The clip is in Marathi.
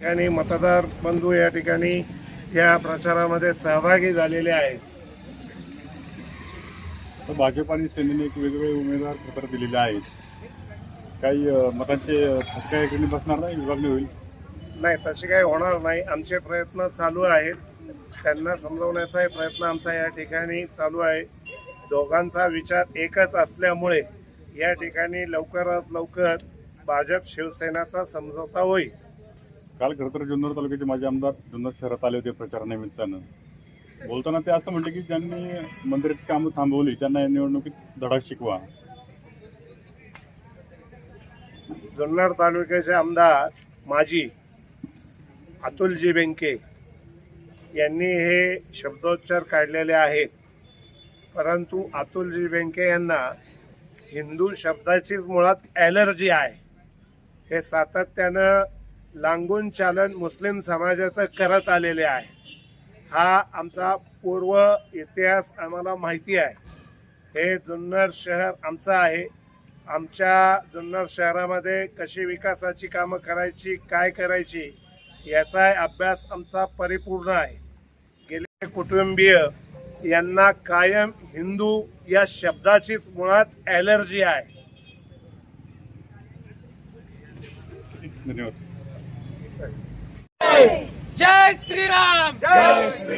ठिकाणी मतदार बंधू या ठिकाणी या प्रचारामध्ये सहभागी झालेले आहेत. भाजप आणि सेनेने एक वेगवेगळे उमेदवार पत्र दिलेले आहेत. काही मतांचे फटका बसणार नाही विभागणी होईल. नाही तसे काही होणार नाही. आमचे प्रयत्न चालू आहेत. त्यांना समजवण्याचाही प्रयत्न आमचा या ठिकाणी चालू आहे. दोघांचा विचार एकच असल्यामुळे या ठिकाणी लवकरात लवकर भाजप शिवसेनाचा समझोता होईल. काल खरं तर जुन्नर तालुक्याचे माजी आमदार जुन्नर शहरात आले होते प्रचारानिमित्तानं. बोलताना ते असं म्हटले की ज्यांनी मंदिराची कामं थांबवली त्यांना या निवडणुकीत धडा शिकवा. जुन्नर तालुक्याचे आमदार माजी अतुलजी बेंके यांनी हे शब्दोच्चार काढलेले आहेत. परंतु अतुलजी बेंके यांना हिंदू शब्दाचीच मुळात ॲलर्जी आहे. हे सातत्यानं लांगून चालन मुस्लिम समाजाचं करत आलेले आहे. हा आमचा पूर्व इतिहास आम्हाला माहिती आहे. हे जुन्नर शहर आमचं आहे. आमच्या जुन्नर शहरामध्ये कशी विकासाची कामं करायची काय करायची याचा अभ्यास आमचा परिपूर्ण आहे. गेले कुटुंबीय यांना कायम हिंदू या शब्दाचीच मुळात ॲलर्जी आहे. धन्यवाद. जय श्रीराम जय श्रीराम